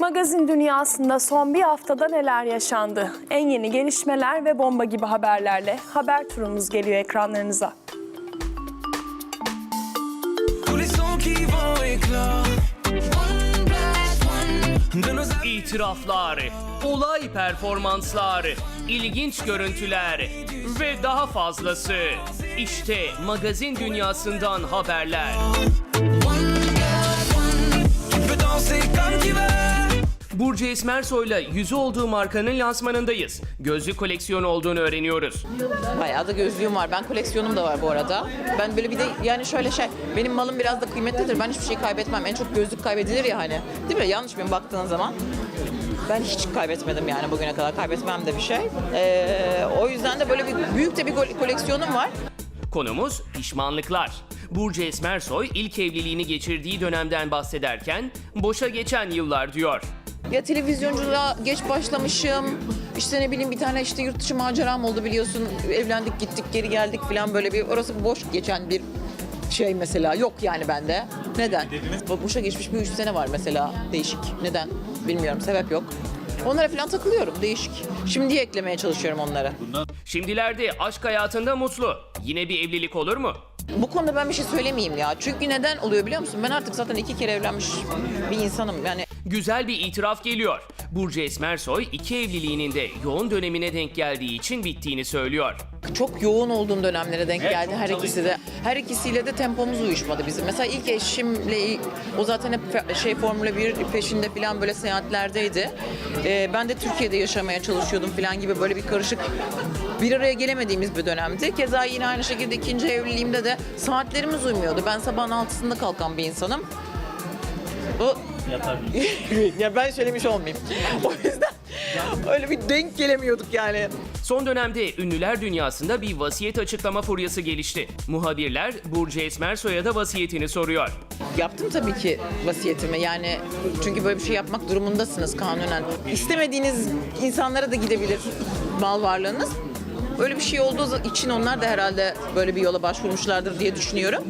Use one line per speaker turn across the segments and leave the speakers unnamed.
Magazin dünyasında son bir haftada neler yaşandı? En yeni gelişmeler ve bomba gibi haberlerle haber turumuz geliyor ekranlarınıza.
İtiraflar, olay performanslar, ilginç görüntüler ve daha fazlası. İşte magazin dünyasından haberler. Burcu Esmersoy'la yüzü olduğu markanın lansmanındayız. Gözlük koleksiyonu olduğunu öğreniyoruz.
Bayağı da gözlüğüm var. Ben koleksiyonum da var bu arada. Ben böyle bir de yani şöyle şey, benim malım biraz da kıymetlidir. Ben hiçbir şey kaybetmem. En çok gözlük kaybedilir ya hani. Değil mi? Yanlış mıyım baktığın zaman? Ben hiç kaybetmedim yani bugüne kadar. Kaybetmem de bir şey. Ee, o yüzden de böyle bir büyük de bir kol- koleksiyonum var.
Konumuz pişmanlıklar. Burcu Esmersoy ilk evliliğini geçirdiği dönemden bahsederken boşa geçen yıllar diyor.
Ya televizyonculuğa geç başlamışım. İşte ne bileyim bir tane işte yurt dışı maceram oldu biliyorsun. Evlendik gittik geri geldik falan böyle bir orası boş geçen bir şey mesela. Yok yani bende. Neden? Bu Boşa geçmiş bir üç sene var mesela. Değişik. Neden? Bilmiyorum. Sebep yok. Onlara falan takılıyorum. Değişik. Şimdi eklemeye çalışıyorum onlara.
Şimdilerde aşk hayatında mutlu. Yine bir evlilik olur mu?
Bu konuda ben bir şey söylemeyeyim ya. Çünkü neden oluyor biliyor musun? Ben artık zaten iki kere evlenmiş bir insanım. Yani
Güzel bir itiraf geliyor. Burcu Esmersoy iki evliliğinin de yoğun dönemine denk geldiği için bittiğini söylüyor.
çok yoğun olduğum dönemlere denk geldi her ikisi de. Her ikisiyle de tempomuz uyuşmadı bizim. Mesela ilk eşimle o zaten hep fe- şey Formula 1 peşinde falan böyle seyahatlerdeydi. Ee, ben de Türkiye'de yaşamaya çalışıyordum falan gibi böyle bir karışık bir araya gelemediğimiz bir dönemdi. Keza yine aynı şekilde ikinci evliliğimde de saatlerimiz uymuyordu. Ben sabahın altısında kalkan bir insanım. Bu ya ben söylemiş olmayayım. O yüzden öyle bir denk gelemiyorduk yani.
Son dönemde ünlüler dünyasında bir vasiyet açıklama furyası gelişti. Muhabirler Burcu Esmersoy'a da vasiyetini soruyor.
Yaptım tabii ki vasiyetimi yani çünkü böyle bir şey yapmak durumundasınız kanunen. İstemediğiniz insanlara da gidebilir mal varlığınız. Öyle bir şey olduğu için onlar da herhalde böyle bir yola başvurmuşlardır diye düşünüyorum.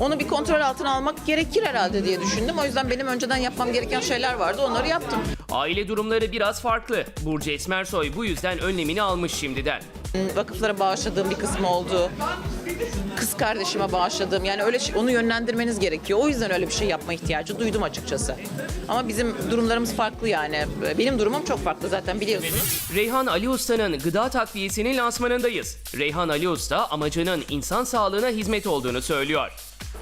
Onu bir kontrol altına almak gerekir herhalde diye düşündüm. O yüzden benim önceden yapmam gereken şeyler vardı. Onları yaptım.
Aile durumları biraz farklı. Burcu Esmersoy bu yüzden önlemini almış şimdiden.
Vakıflara bağışladığım bir kısmı oldu. Kız kardeşime bağışladığım yani öyle şey, onu yönlendirmeniz gerekiyor. O yüzden öyle bir şey yapma ihtiyacı duydum açıkçası. Ama bizim durumlarımız farklı yani. Benim durumum çok farklı zaten biliyorsunuz.
Reyhan Ali Usta'nın gıda takviyesinin lansmanındayız. Reyhan Ali Usta amacının insan sağlığına hizmet olduğunu söylüyor.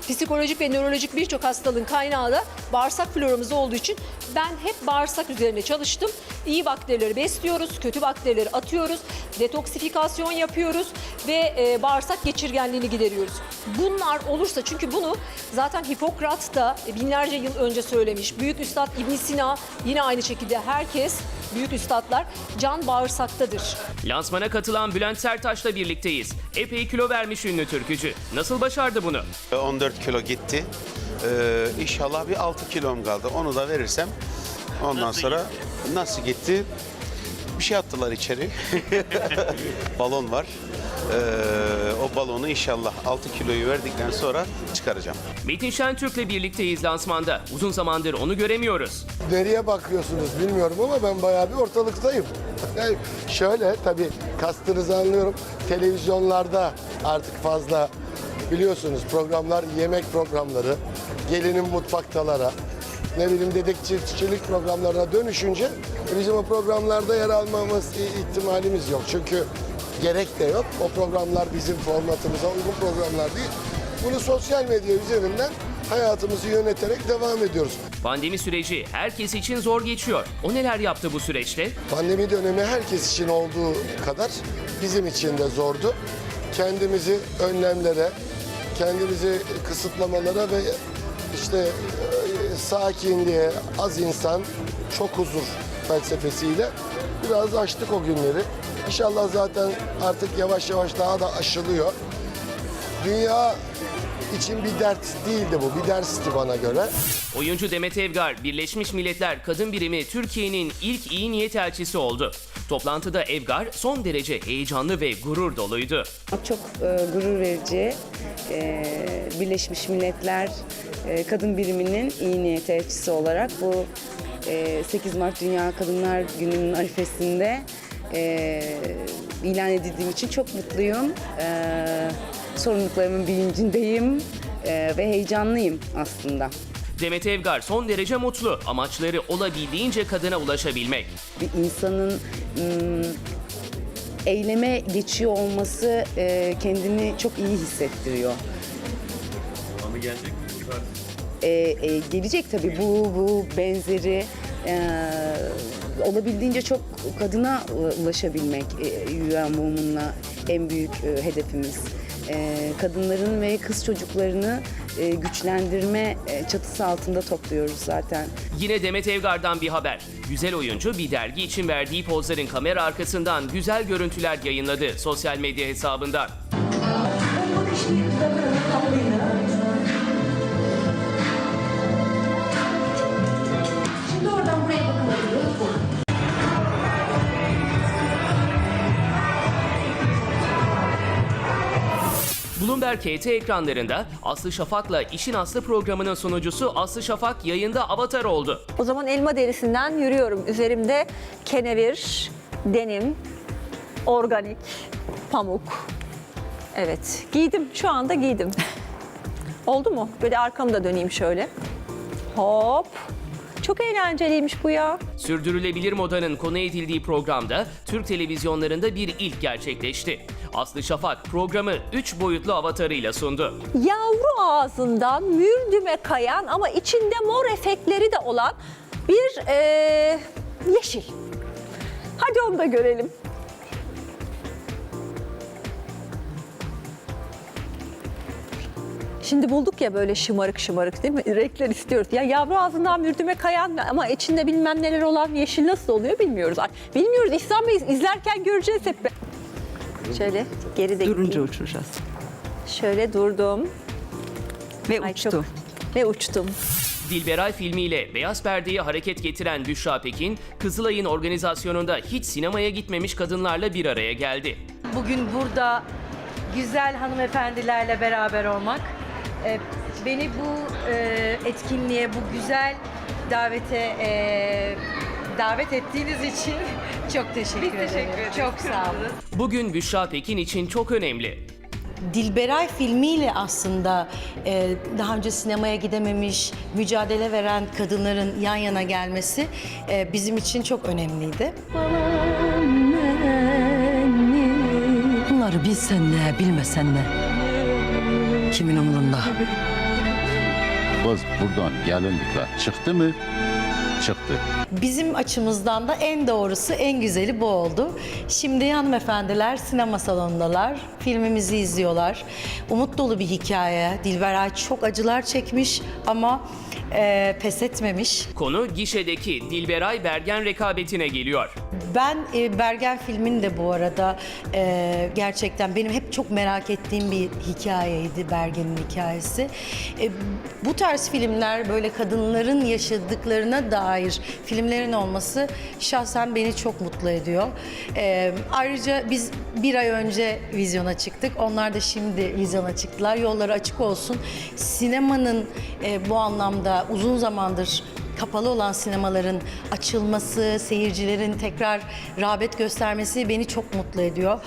Psikolojik ve nörolojik birçok hastalığın kaynağı da bağırsak floramız olduğu için ben hep bağırsak üzerine çalıştım. İyi bakterileri besliyoruz, kötü bakterileri atıyoruz, detoksifikasyon yapıyoruz ve e, bağırsak geçirgenliğini gideriyoruz. Bunlar olursa çünkü bunu zaten Hipokrat da binlerce yıl önce söylemiş. Büyük Üstad İbn Sina yine aynı şekilde herkes büyük üstadlar can bağırsaktadır.
Lansmana katılan Bülent Sertaç'la birlikteyiz. Epey kilo vermiş ünlü türkücü. Nasıl başardı bunu?
14 kilo gitti. Ee, inşallah bir 6 kilom kaldı. Onu da verirsem ondan sonra nasıl gitti? Bir şey attılar içeri. Balon var. Ee, o balonu inşallah 6 kiloyu verdikten sonra çıkaracağım.
Metin Şentürk'le birlikteyiz lansmanda. Uzun zamandır onu göremiyoruz.
Nereye bakıyorsunuz bilmiyorum ama ben bayağı bir ortalıktayım. Yani şöyle tabii kastınızı anlıyorum. Televizyonlarda artık fazla biliyorsunuz programlar yemek programları, gelinin mutfaktalara, ne bileyim dedektifçilik programlarına dönüşünce bizim o programlarda yer almamız ihtimalimiz yok. Çünkü gerek de yok. O programlar bizim formatımıza uygun programlar değil. Bunu sosyal medya üzerinden hayatımızı yöneterek devam ediyoruz.
Pandemi süreci herkes için zor geçiyor. O neler yaptı bu süreçte?
Pandemi dönemi herkes için olduğu kadar bizim için de zordu. Kendimizi önlemlere, kendimizi kısıtlamalara ve işte e, sakinliğe, az insan, çok huzur felsefesiyle biraz açtık o günleri. İnşallah zaten artık yavaş yavaş daha da aşılıyor. Dünya için bir dert değildi bu, bir dersti bana göre.
Oyuncu Demet Evgar, Birleşmiş Milletler Kadın Birimi Türkiye'nin ilk iyi niyet elçisi oldu. Toplantıda Evgar son derece heyecanlı ve gurur doluydu.
Çok e, gurur verici. E, Birleşmiş Milletler e, Kadın Biriminin iyi niyet elçisi olarak bu 8 Mart Dünya Kadınlar Günü'nün arifesinde e, ilan edildiğim için çok mutluyum. E, sorumluluklarımın bilincindeyim e, ve heyecanlıyım aslında.
Demet Evgar son derece mutlu. Amaçları olabildiğince kadına ulaşabilmek.
bir insanın ım, eyleme geçiyor olması e, kendini çok iyi hissettiriyor. Ama gelecek mi? Gelecek tabii bu bu benzeri e, olabildiğince çok kadına e, ulaşabilmek e, UN en büyük e, hedefimiz. E, kadınların ve kız çocuklarını e, güçlendirme e, çatısı altında topluyoruz zaten.
Yine Demet Evgar'dan bir haber. Güzel oyuncu bir dergi için verdiği pozların kamera arkasından güzel görüntüler yayınladı sosyal medya hesabından. Bloomberg KT ekranlarında Aslı Şafak'la İşin Aslı programının sunucusu Aslı Şafak yayında avatar oldu.
O zaman elma derisinden yürüyorum. Üzerimde kenevir, denim, organik, pamuk. Evet, giydim. Şu anda giydim. Oldu mu? Böyle arkamı da döneyim şöyle. Hop. Çok eğlenceliymiş bu ya.
Sürdürülebilir modanın konu edildiği programda Türk televizyonlarında bir ilk gerçekleşti. Aslı Şafak programı 3 boyutlu avatarıyla sundu.
Yavru ağzından mürdüme kayan ama içinde mor efektleri de olan bir eee, yeşil. Hadi onu da görelim. Şimdi bulduk ya böyle şımarık şımarık değil mi? Renkler istiyoruz. Ya yavru ağzından mürdüme kayan ama içinde bilmem neler olan yeşil nasıl oluyor bilmiyoruz. Ay, Bilmiyoruz İhsan Bey izlerken göreceğiz hep. Şöyle geride
Durunca
gideyim.
uçuracağız.
Şöyle durdum.
Ve
Ay,
uçtu.
çok- Ve uçtum.
Dilberay filmiyle Beyaz Perde'ye hareket getiren Büşra Pekin, Kızılay'ın organizasyonunda hiç sinemaya gitmemiş kadınlarla bir araya geldi.
bugün burada güzel hanımefendilerle beraber olmak e, beni bu e, etkinliğe, bu güzel davete e, davet ettiğiniz için çok teşekkür ederim. Çok sağ olun.
Bugün Büşra Pekin için çok önemli.
Dilberay filmiyle aslında e, daha önce sinemaya gidememiş, mücadele veren kadınların yan yana gelmesi e, bizim için çok önemliydi.
Bunları bilsen ne, bilmesen ne. Kimin umurunda?
Kız buradan gelinlikler çıktı mı? Çıktı.
Bizim açımızdan da en doğrusu, en güzeli bu oldu. Şimdi hanımefendiler sinema salonundalar, filmimizi izliyorlar. Umut dolu bir hikaye. Dilberay çok acılar çekmiş ama e, pes etmemiş.
Konu gişedeki Dilberay Bergen rekabetine geliyor.
Ben e, Bergen filmini de bu arada e, gerçekten benim hep çok merak ettiğim bir hikayeydi Bergen'in hikayesi. E, bu tarz filmler böyle kadınların yaşadıklarına dair filmlerin olması şahsen beni çok mutlu ediyor. E, ayrıca biz bir ay önce vizyona çıktık. Onlar da şimdi vizyona çıktılar. Yolları açık olsun. Sinemanın e, bu anlamda uzun zamandır kapalı olan sinemaların açılması, seyircilerin tekrar rağbet göstermesi beni çok mutlu ediyor.